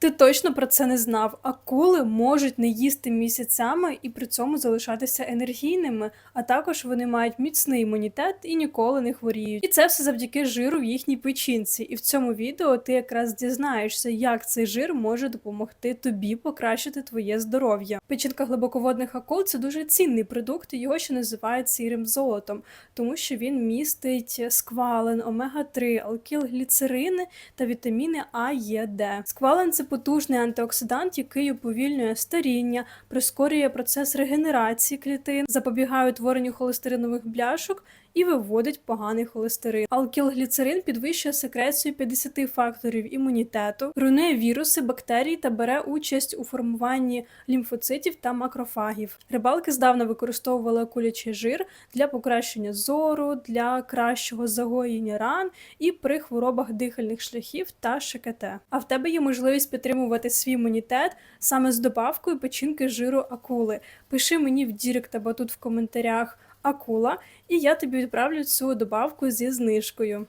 Ти точно про це не знав. Акули можуть не їсти місяцями і при цьому залишатися енергійними, а також вони мають міцний імунітет і ніколи не хворіють. І це все завдяки жиру в їхній печінці. І в цьому відео ти якраз дізнаєшся, як цей жир може допомогти тобі покращити твоє здоров'я. Печінка глибоководних акул це дуже цінний продукт, його ще називають сірим золотом, тому що він містить сквален, омега-3, алкілгліцерини та вітаміни А, Е, Д. Сквален це потужний антиоксидант, який уповільнює старіння, прискорює процес регенерації клітин, запобігає утворенню холестеринових бляшок і виводить поганий холестерин. Алкілгліцерин підвищує секрецію 50 факторів імунітету, руйнує віруси, бактерії та бере участь у формуванні лімфоцитів та макрофагів. Рибалки здавна використовували акулячий жир для покращення зору, для кращого загоєння ран і при хворобах дихальних шляхів та ШКТ. А в тебе є можливість підтримувати свій імунітет саме з добавкою печінки жиру акули. Пиши мені в Дірект або тут в коментарях акула, і я тобі відправлю цю добавку зі знижкою.